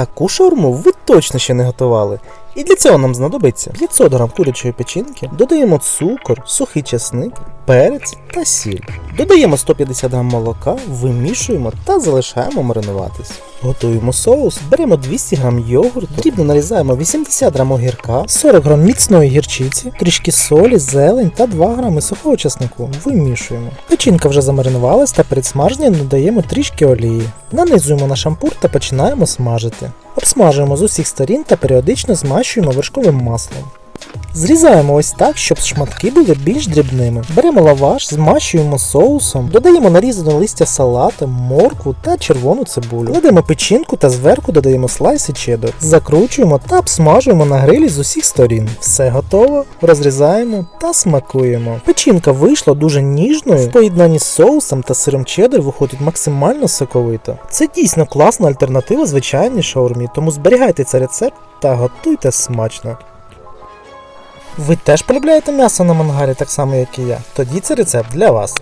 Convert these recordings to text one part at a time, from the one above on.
Таку шаурму ви точно ще не готували. І для цього нам знадобиться 500 г курячої печінки, додаємо цукор, сухий чесник, перець та сіль. Додаємо 150 г молока, вимішуємо та залишаємо маринуватись. Готуємо соус, беремо 200 г йогурту, дрібно нарізаємо 80 г огірка, 40 г міцної гірчиці, трішки солі, зелень та 2 г сухого чеснику. Вимішуємо. Печінка вже замаринувалась та перед смаженням додаємо трішки олії. Нанизуємо на шампур та починаємо смажити. Обсмажуємо з усіх сторін та періодично змащуємо вершковим маслом. Зрізаємо ось так, щоб шматки були більш дрібними. Беремо лаваш, змащуємо соусом, додаємо нарізане листя салата, моркву та червону цибулю. Кладемо печінку та зверху додаємо слайси чеддер. Закручуємо та обсмажуємо на грилі з усіх сторін. Все готово, розрізаємо та смакуємо. Печінка вийшла дуже ніжною. В поєднанні з соусом та сиром чеддер виходить максимально соковито. Це дійсно класна альтернатива звичайній шаурмі, тому зберігайте цей рецепт та готуйте смачно. Ви теж полюбляєте м'ясо на мангалі так само, як і я? Тоді це рецепт для вас.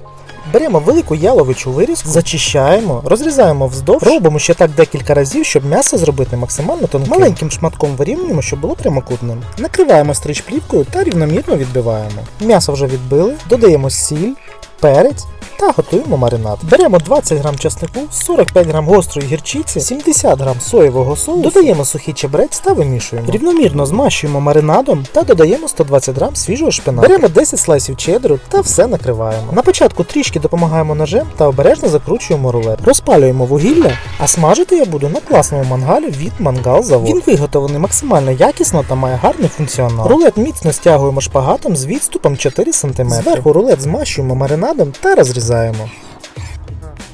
Беремо велику яловичу вирізку, зачищаємо, розрізаємо вздовж, робимо ще так декілька разів, щоб м'ясо зробити максимально тонким. Маленьким шматком вирівнюємо, щоб було прямокутним. Накриваємо стрич плівкою та рівномірно відбиваємо. М'ясо вже відбили, додаємо сіль, перець та готуємо маринад. Беремо 20 г чеснику, 45 г гострої гірчиці, 70 г соєвого соусу, додаємо сухий чебрець та вимішуємо. Рівномірно змащуємо маринадом та додаємо 120 г свіжого шпинату. Беремо 10 слайсів чеддеру та все накриваємо. На початку трішки допомагаємо ножем та обережно закручуємо рулет. Розпалюємо вугілля, а смажити я буду на класному мангалі від Мангал Завод. Він виготовлений максимально якісно та має гарний функціонал. Рулет міцно стягуємо шпагатом з відступом 4 см. Зверху рулет змащуємо маринадом та розрізаємо.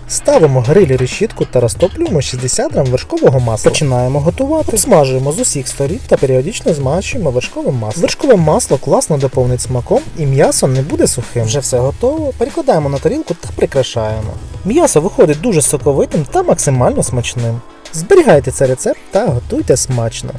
Ставимо грилі решітку та розтоплюємо 60 грам вершкового масла. Починаємо готувати. Обсмажуємо з усіх сторін та періодично змащуємо вершковим маслом. Вершкове масло класно доповнить смаком і м'ясо не буде сухим. Вже все готово. Перекладаємо на тарілку та прикрашаємо. М'ясо виходить дуже соковитим та максимально смачним. Зберігайте цей рецепт та готуйте смачно.